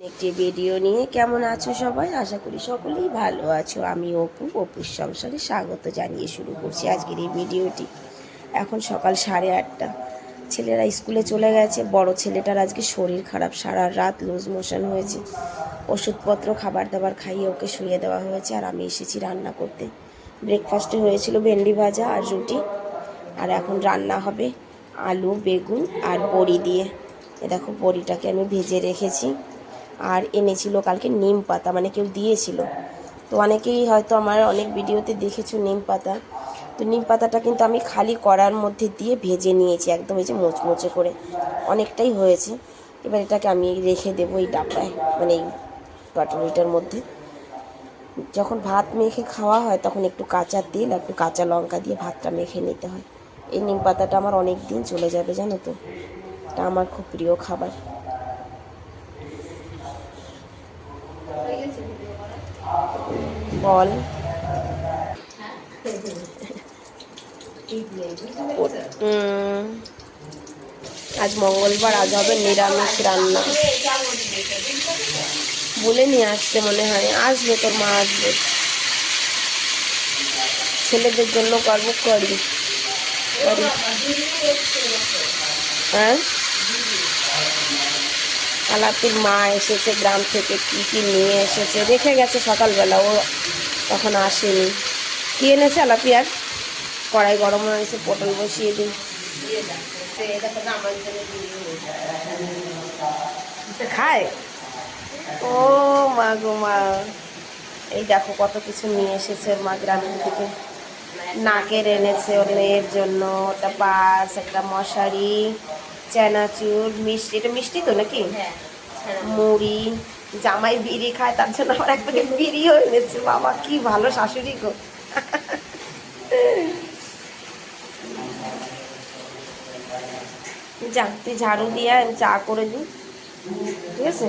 একটি ভিডিও নিয়ে কেমন আছো সবাই? আশা করি সকলেই ভালো আছো। আমি অপু, অপুর সংসারে স্বাগত জানিয়ে শুরু করছি আজকের এই ভিডিওটি এখন সকাল সাড়ে আটটা। ছেলেরা স্কুলে চলে গেছে। বড় ছেলেটার আজকে শরীর খারাপ। সারা রাত লুজ মোশন হয়েছে। ওষুধপত্র খাবার দাবার খাইয়ে ওকে শুয়ে দেওয়া হয়েছে। আর আমি এসেছি রান্না করতে। ব্রেকফাস্টে হয়েছিল ভেন্ডি ভাজা আর রুটি। আর এখন রান্না হবে আলু, বেগুন আর বড়ি দিয়ে। এ দেখো বড়িটাকে আমি ভেজে রেখেছি। আর এনেছিল কালকে নিম পাতা মানে কেউ দিয়েছিল। তো অনেকেই হয়তো আমার অনেক ভিডিওতে দেখেছ নিম পাতা। তো নিম পাতাটা কিন্তু আমি খালি কড়ার মধ্যে দিয়ে ভেজে নিয়েছি, একদম এই যে মোচমোচে করে। অনেকটাই হয়েছে। এবার এটাকে আমি রেখে দেবো এই ডাব্বায় মানে এই কাটুরিটার মধ্যে। যখন ভাত মেখে খাওয়া হয়, তখন একটু কাঁচা তেল একটু কাঁচা লঙ্কা দিয়ে ভাতটা মেখে নিতে হয়। এই নিম পাতাটা আমার অনেক দিন চলে যাবে, জানো তো। এটা আমার খুব প্রিয় খাবার। বল। আজ মঙ্গলবার, আজ হবে নিরামিষ রান্না। বলে নিয়ে আসছে মনে হয়। আসবে, তোর মা আসবে। ছেলেদের জন্য করব করি। করি। হ্যাঁ? আলাপির মা এসেছে গ্রাম থেকে কী কী নিয়ে এসেছে রেখে গেছে সকালবেলা ও তখন আসেনি। কি এনেছে আলাপি আর? কড়াই গরম হয়েছে পটল বসিয়ে দিই খায়? ও মা গো মা। এই দেখো কত কিছু নিয়ে এসেছে ওর মা গ্রামের থেকে নাকের এনেছে ওর মেয়ের জন্য ওটা পাস একটা মশারি। চানাচুর মিষ্টি এটা মিষ্টি তো নাকি? মুড়ি। জামাই বিড়ি খায় তার জন্য আমার এক প্যাকেট বিড়িও এনেছে। বাবা কি ভালো শাশুড়ি গো। যা তুই ঝাড়ু দিয়ে আমি চা করে দিই। ঠিক আছে?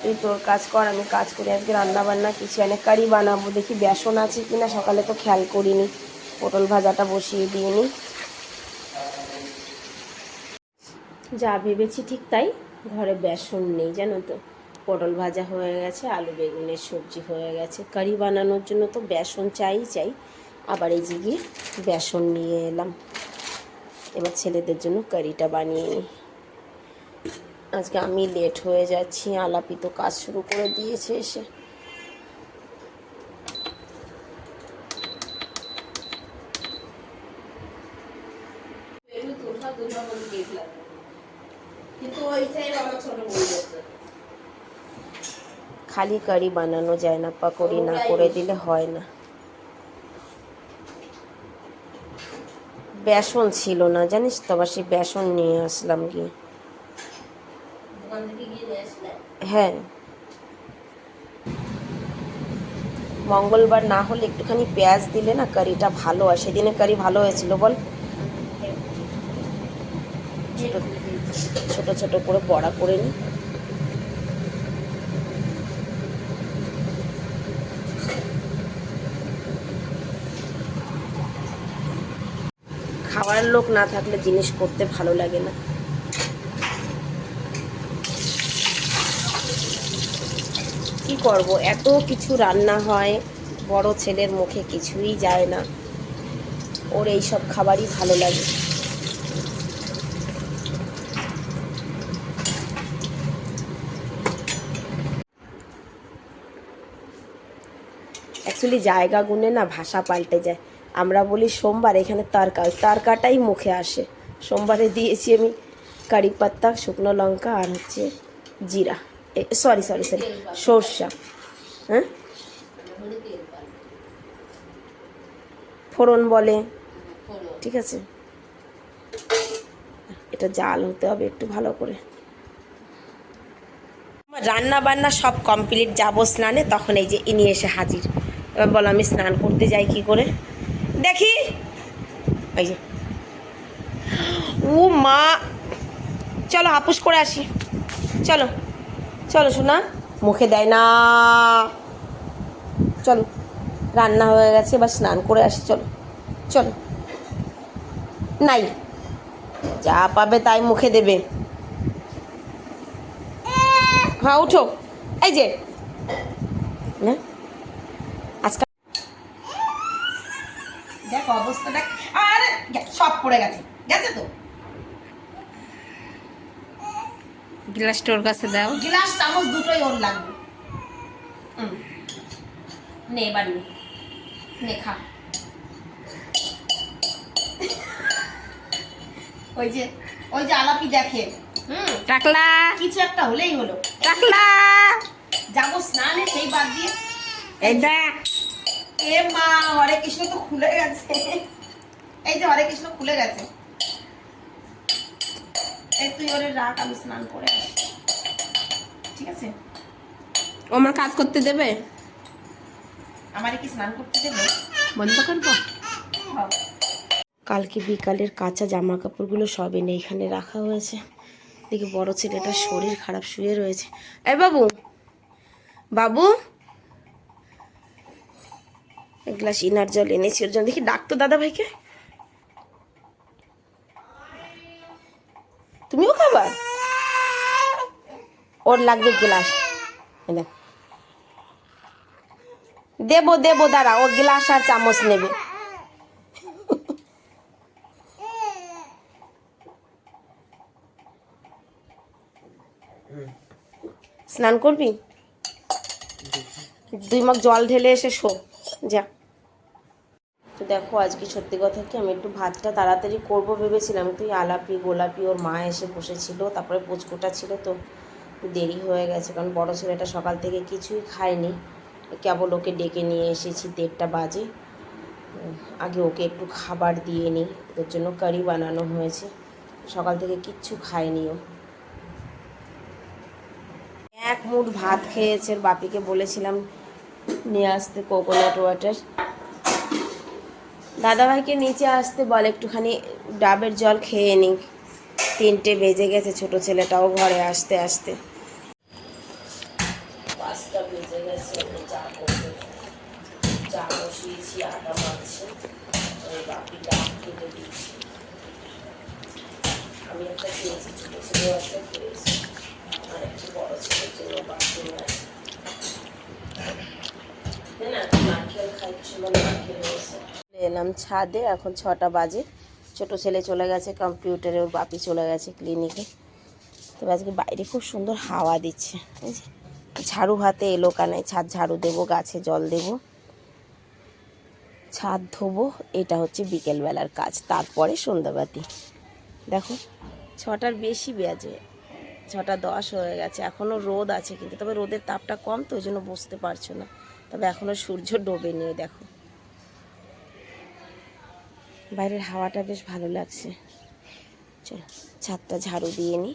তুই তোর কাজ কর আমি কাজ করি আজকে রান্না বান্না কিছু এনে কারি বানাবো। দেখি বেসন আছে কিনা সকালে তো খেয়াল করিনি। পটল ভাজাটা বসিয়ে দিয়ে নিই যা ভেবেছি ঠিক তাই। ঘরে বেসন নেই, জানো তো। পটল ভাজা হয়ে গেছে, আলু বেগুনের সবজি হয়ে গেছে। কারি বানানোর জন্য তো বেসন চাই চাই। আবার এই যে গিয়ে বেসন নিয়ে এলাম। এবার ছেলেদের জন্য কারিটা বানিয়ে নিই। আজকে আমি লেট হয়ে যাচ্ছি, আলাপি তো কাজ শুরু করে দিয়েছে এসে। খালি কারি বানানো যায় না পাকড়ি না করে দিলে হয় না। বেসন ছিল না জানিস তো আবার সেই বেসন নিয়ে আসলাম গিয়ে। হ্যাঁ। মঙ্গলবার না হলে একটুখানি পেঁয়াজ দিলে না কারিটা ভালো হয়। সেদিনে কারি ভালো হয়েছিল বল। ছোট ছোট ছোট করে বড়া করে নি। খাওয়ার লোক না থাকলে জিনিস করতে ভালো লাগে না। কি করব? এত কিছু রান্না হয়, বড় ছেলের মুখে কিছুই যায় না। ওর এই সব খাবারই ভালো লাগে। অ্যাকচুয়ালি জায়গা গুনে না ভাষা পাল্টে যায়। আমরা বলি সোমবার, এখানে তারকা তারকাটাই মুখে আসে। সোমবারে দিয়েছি আমি কারি পাত্তা শুকনো লঙ্কা আর হচ্ছে জিরা। সরি সরি সরি সর্ষা। হ্যাঁ? ফোড়ন বলে। ঠিক আছে? এটা জাল হতে হবে একটু ভালো করে। রান্না বান্না সব কমপ্লিট যাব স্নানে, তখন এই যে ইনি এসে হাজির। এবার বলো আমি স্নান করতে যাই কি করে? দেখি। ও মা। চলো হাপুস করে আসি। চলো। চলো শোনা মুখে দেয় না। চলো। রান্না হয়ে গেছে, এবার স্নান করে আসি, চলো। চলো। নাই। যা পাবে তাই মুখে দেবে। হ্যাঁ উঠো। এই যে না আজকাল দেখ অবস্থা দেখ। আরে সব পড়ে গেছে। গেছে তো? গ্লাসটা ওর কাছে দাও। গ্লাস চামচ দুটোই ওর লাগবে। নে এবার নে। নে খা। ওই যে ওই যে আলাপি দেখে। হুম। টাকলা কিছু একটা হলেই হলো। টাকলা যাব স্নানে সেই বাদ দিয়ে। এই দেখ। এ মা হরে কৃষ্ণ তো খুলে গেছে। এই যে হরে কৃষ্ণ খুলে গেছে। এই তুই ওরে রাখ আমি স্নান করে ঠিক আছে? ও আমার কাজ করতে দেবে? আমারে কি স্নান করতে দেবে? বন্ধ করব? কালকে বিকালের কাঁচা জামা কাপড়গুলো সব এনে এখানে রাখা হয়েছে। দেখি বড় ছেলেটার শরীর খারাপ শুয়ে রয়েছে। এই বাবু বাবু এক গ্লাস ইনার জল এনেছি ওর জন্য। দেখি ডাকতো দাদা ভাইকে। তুমিও খাবার ওর লাগবে গ্লাস। দেবো দেবো, দাঁড়া, ও গ্লাস আর চামচ নেবে। স্নান করবি? দুই মগ জল ঢেলে এসে শো। যা তো দেখো, আজকে সত্যি কথা কি আমি একটু ভাতটা তাড়াতাড়ি করব ভেবেছিলাম তুই আলাপি গোলাপি ওর মা এসে বসেছিল, তারপরে পুচকুটা ছিল, তো একটু দেরি হয়ে গেছে, কারণ বড় ছেলেটা সকাল থেকে কিছুই খায়নি। কেবল ওকে ডেকে নিয়ে এসেছি, দেড়টা বাজে। আগে ওকে একটু খাবার দিয়ে নিই, ওদের জন্য কারি বানানো হয়েছে, সকাল থেকে কিচ্ছু খায়নি ও। এক মুঠ ভাত খেয়েছে বাপিকে বলেছিলাম নিয়ে আসতে কোকোনাট ওয়াটার দাদাভাইকে নিচে আসতে বল, একটুখানি ডাবের জল খেয়ে নিক। তিনটে বেজে গেছে ছোট ছেলেটাও ঘরে আসতে আসতে। আমি একটা খেয়েছি একটা খেয়েছি আর একটু বড় ছেলের জন্য বাথরুম আছে না নারকেল খাইছি বলে নারকেল রয়েছে এলাম ছাদে, এখন ছটা বাজে। ছোট ছেলে চলে গেছে কম্পিউটারে ওর বাপি চলে গেছে ক্লিনিকে। তবে আজকে বাইরে খুব সুন্দর হাওয়া দিচ্ছে ঝাড়ু হাতে এলো কানায় ছাদ ঝাড়ু দেবো, গাছে জল দেবো। ছাদ ধোবো, এটা হচ্ছে বিকেলবেলার কাজ, তারপরে সন্ধ্যাবাতি। দেখো, ছটার বেশি বেজে, ছটা দশ হয়ে গেছে এখনও রোদ আছে কিন্তু, তবে রোদের তাপটা কম তো, ওই জন্য বুঝতে পারছ না। তবে এখনও সূর্য ডোবে নিয়ে দেখো। বাইরের হাওয়াটা বেশ ভালো লাগছে। চলো ছাদটা ঝাড়ু দিয়ে নিই